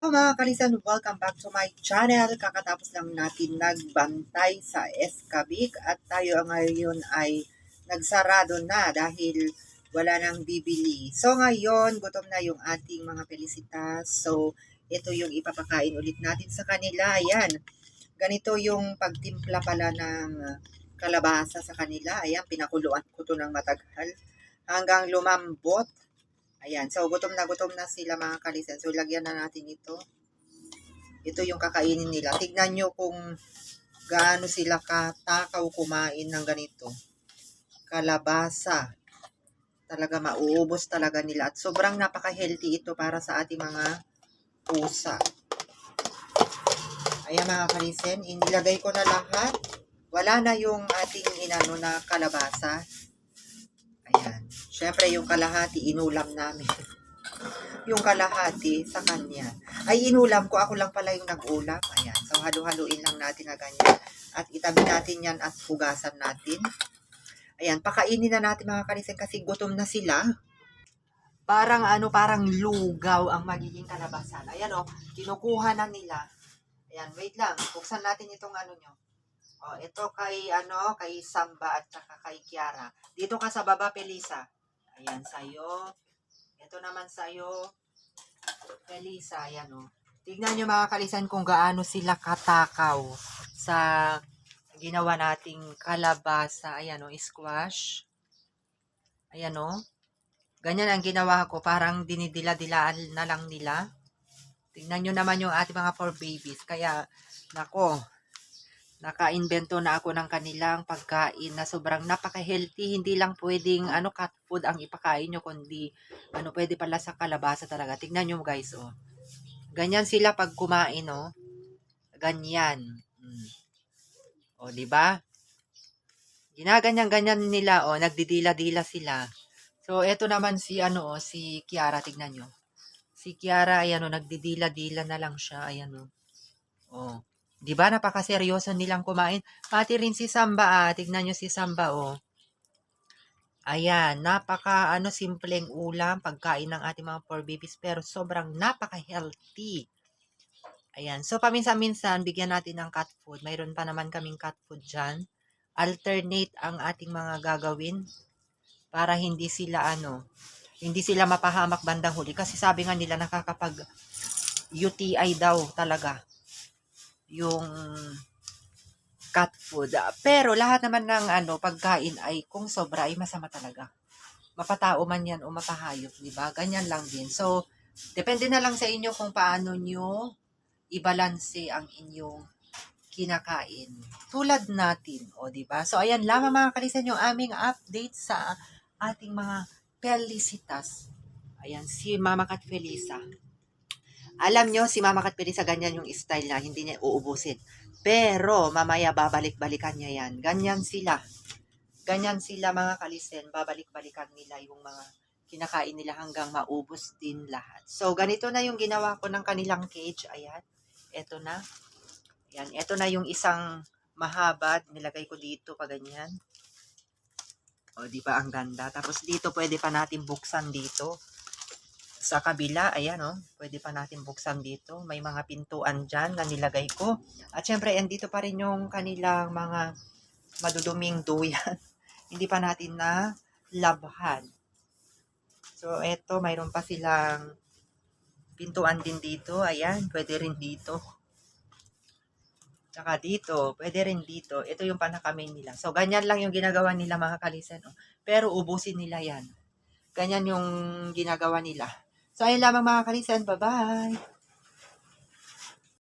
Hello mga kalisan, welcome back to my channel. Kakatapos lang natin nagbantay sa Escabik at tayo ngayon ay nagsarado na dahil wala nang bibili. So ngayon, gutom na yung ating mga pelisitas. So ito yung ipapakain ulit natin sa kanila. Ayan, ganito yung pagtimpla pala ng kalabasa sa kanila. Ayan, pinakuluan ko to ng matagal hanggang lumambot. Ayan, so gutom na gutom na sila mga kalisan. So lagyan na natin ito. Ito yung kakainin nila. Tignan nyo kung gaano sila katakaw kumain ng ganito. Kalabasa. Talaga mauubos talaga nila. At sobrang napaka-healthy ito para sa ating mga pusa. Ayan mga kalisen, inilagay ko na lahat. Wala na yung ating inano na kalabasa. Siyempre, yung kalahati, inulam namin. yung kalahati sa kanya. Ay, inulam ko. Ako lang pala yung nag-ulam. Ayan. So, halu-haluin lang natin na ganyan. At itabi natin yan at hugasan natin. Ayan. Pakainin na natin mga kalisin kasi gutom na sila. Parang ano, parang lugaw ang magiging kalabasan. Ayan o, kinukuha na nila. Ayan, wait lang. Buksan natin itong ano nyo. Oh, ito kay ano, kay Samba at saka kay Kiara. Dito ka sa baba, Pelisa. Ayan, sa'yo. Ito naman sa'yo, Pelisa. Ayan, oh. Tignan nyo mga kalisan kung gaano sila katakaw sa ginawa nating kalabasa. Ayan, oh, squash. Ayan, oh. Ganyan ang ginawa ko. Parang dinidila-dilaan na lang nila. Tignan nyo naman yung ating mga four babies. Kaya, nako, naka-invento na ako ng kanilang pagkain na sobrang napaka-healthy. Hindi lang pwedeng ano cat food ang ipakain nyo, kundi ano pwede pala sa kalabasa talaga. Tignan nyo guys, oh. Ganyan sila pag kumain, oh. Ganyan. Mm. O, di ba? Ginaganyan-ganyan nila, oh. Nagdidila-dila sila. So, eto naman si, ano, oh, si Kiara, tignan nyo. Si Kiara, ayan, oh, nagdidila-dila na lang siya, ayan, oh. Oh. Di ba napakaseryoso nilang kumain? Pati rin si Samba, ah. Tignan nyo si Samba, oh. Ayan, napaka ano simpleng ulam, pagkain ng ating mga poor babies, pero sobrang napaka-healthy. Ayan, so paminsan-minsan, bigyan natin ng cat food. Mayroon pa naman kaming cat food dyan. Alternate ang ating mga gagawin para hindi sila ano, hindi sila mapahamak bandang huli. Kasi sabi nga nila nakakapag UTI daw talaga yung cat food. Pero lahat naman ng ano, pagkain ay kung sobra ay masama talaga. Mapatao man yan o mapahayop, di ba? Ganyan lang din. So, depende na lang sa inyo kung paano nyo ibalanse ang inyong kinakain. Tulad natin, o di ba? So, ayan lamang mga kalisan yung aming update sa ating mga pelisitas. Ayan, si Mama Kat Felisa. Alam nyo, si Mama Kat Felisa, ganyan yung style na, hindi niya uubusin. Pero, mamaya babalik-balikan niya yan. Ganyan sila. Ganyan sila mga kalisen, babalik-balikan nila yung mga kinakain nila hanggang maubos din lahat. So, ganito na yung ginawa ko ng kanilang cage. Ayan, eto na. Ayan, eto na yung isang mahaba. Nilagay ko dito pa ganyan. O, di ba ang ganda? Tapos dito pwede pa natin buksan dito. Sa kabila, ayan o, pwede pa natin buksan dito. May mga pintuan dyan na nilagay ko. At syempre, andito pa rin yung kanilang mga maduduming duyan. Hindi pa natin na labhan. So, eto, mayroon pa silang pintuan din dito. Ayan, pwede rin dito. Tsaka dito, pwede rin dito. Ito yung panakamain nila. So, ganyan lang yung ginagawa nila mga kalisen. oh. Pero ubusin nila yan. Ganyan yung ginagawa nila. So, ayun lamang mga kalisen. Bye-bye!